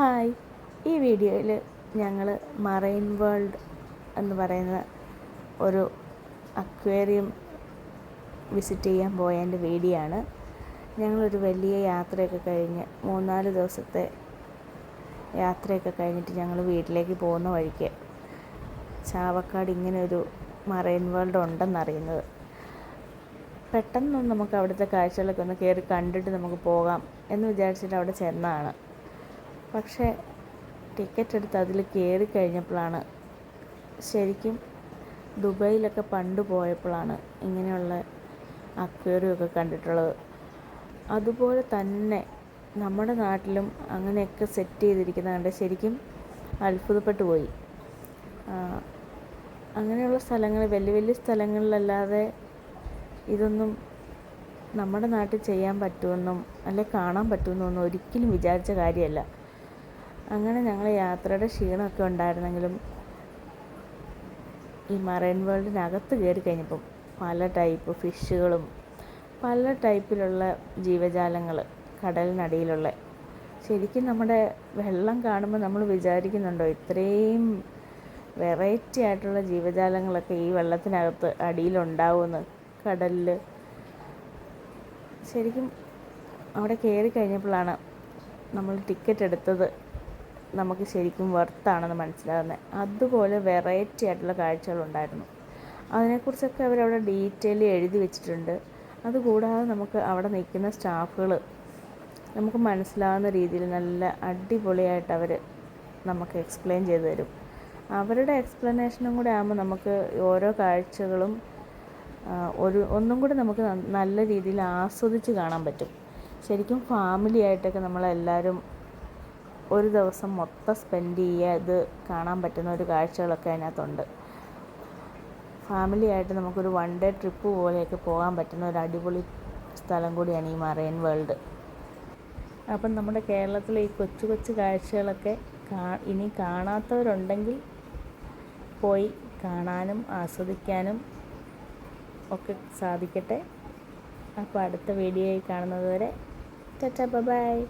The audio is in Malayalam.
ഹായ് ഈ വീഡിയോയിൽ ഞങ്ങൾ മറൈൻ വേൾഡ് എന്ന് പറയുന്ന ഒരു അക്വേറിയം വിസിറ്റ് ചെയ്യാൻ പോയതിന്റെ വീഡിയോ ആണ് ഞങ്ങളൊരു വലിയ യാത്രയൊക്കെ കഴിഞ്ഞ് മൂന്നാൽ ദിവസത്തെ യാത്രയൊക്കെ കഴിഞ്ഞിട്ട് ഞങ്ങൾ വീട്ടിലേക്ക് പോകുന്ന വഴിക്ക് ചാവക്കാട് ഇങ്ങനെ ഒരു മറൈൻ വേൾഡ് ഉണ്ടെന്നറിയുന്നത്. പെട്ടെന്ന് നമുക്ക് അവിടുത്തെ കാഴ്ചകളൊക്കെ ഒന്ന് കയറി കണ്ടിട്ട് നമുക്ക് പോകാം എന്ന് വിചാരിച്ചിട്ട് അവിടെ ചെന്നതാണ് പക്ഷേ ടിക്കറ്റ് എടുത്ത് അതിൽ കയറി കഴിഞ്ഞപ്പോഴാണ് ശരിക്കും ദുബായിലൊക്കെ പണ്ട് പോയപ്പോഴാണ് ഇങ്ങനെയുള്ള അക്വേറിയമൊക്കെ കണ്ടിട്ടുള്ളത്. അതുപോലെ തന്നെ നമ്മുടെ നാട്ടിലും അങ്ങനെയൊക്കെ സെറ്റ് ചെയ്തിരിക്കുന്നത് കണ്ട് ശരിക്കും അത്ഭുതപ്പെട്ടു പോയി. അങ്ങനെയുള്ള സ്ഥലങ്ങൾ വലിയ വലിയ സ്ഥലങ്ങളിലല്ലാതെ ഇതൊന്നും നമ്മുടെ നാട്ടിൽ ചെയ്യാൻ പറ്റുമെന്നും അല്ലെ കാണാൻ പറ്റുമെന്നൊന്നും ഒരിക്കലും വിചാരിച്ച കാര്യമല്ല. അങ്ങനെ ഞങ്ങൾ യാത്രയുടെ ക്ഷീണമൊക്കെ ഉണ്ടായിരുന്നെങ്കിലും ഈ മറൈൻ വേൾഡിനകത്ത് കയറി കഴിഞ്ഞപ്പം പല ടൈപ്പ് ഫിഷുകളും പല ടൈപ്പിലുള്ള ജീവജാലങ്ങൾ കടലിനടിയിലുള്ള. ശരിക്കും നമ്മുടെ വെള്ളം കാണുമ്പോൾ നമ്മൾ വിചാരിക്കുന്നുണ്ടോ ഇത്രയും വെറൈറ്റി ആയിട്ടുള്ള ജീവജാലങ്ങളൊക്കെ ഈ വെള്ളത്തിനകത്ത് അടിയിലുണ്ടാവുമെന്ന് കടലിൽ ശരിക്കും അവിടെ കയറി കഴിഞ്ഞപ്പോഴാണ് നമ്മൾ ടിക്കറ്റ് എടുത്തത്. നമുക്ക് ശരിക്കും വെർത്താണെന്ന് മനസ്സിലാകുന്നത് അതുപോലെ വെറൈറ്റി ആയിട്ടുള്ള കാഴ്ചകളുണ്ടായിരുന്നു. അതിനെക്കുറിച്ചൊക്കെ അവരവിടെ ഡീറ്റെയിൽ എഴുതി വെച്ചിട്ടുണ്ട്. അതുകൂടാതെ നമുക്ക് അവിടെ നിൽക്കുന്ന സ്റ്റാഫുകൾ നമുക്ക് മനസ്സിലാവുന്ന രീതിയിൽ നല്ല അടിപൊളിയായിട്ട് അവർ നമുക്ക് എക്സ്പ്ലെയിൻ ചെയ്തു തരും. അവരുടെ എക്സ്പ്ലനേഷനും കൂടെ ആകുമ്പോൾ നമുക്ക് ഓരോ കാഴ്ചകളും ഒരു ഒന്നും കൂടി നമുക്ക് നല്ല രീതിയിൽ ആസ്വദിച്ച് കാണാൻ പറ്റും. ശരിക്കും ഫാമിലി ആയിട്ടൊക്കെ നമ്മളെല്ലാവരും ഒരു ദിവസം മൊത്തം സ്പെൻഡ് ചെയ്യുക ഇത് കാണാൻ പറ്റുന്ന ഒരു കാഴ്ചകളൊക്കെ അതിനകത്തുണ്ട്. ഫാമിലി ആയിട്ട് നമുക്കൊരു വൺ ഡേ ട്രിപ്പ് പോലെയൊക്കെ പോകാൻ പറ്റുന്ന ഒരു അടിപൊളി സ്ഥലം കൂടിയാണ് ഈ മറൈൻ വേൾഡ് അപ്പം നമ്മുടെ കേരളത്തിലെ ഈ കൊച്ചു കൊച്ചു കാഴ്ചകളൊക്കെ ഇനി കാണാത്തവരുണ്ടെങ്കിൽ പോയി കാണാനും ആസ്വദിക്കാനും ഒക്കെ സാധിക്കട്ടെ. അപ്പോൾ അടുത്ത വീഡിയോയിൽ കാണുന്നതുവരെ വരെ ടറ്റ ബൈ.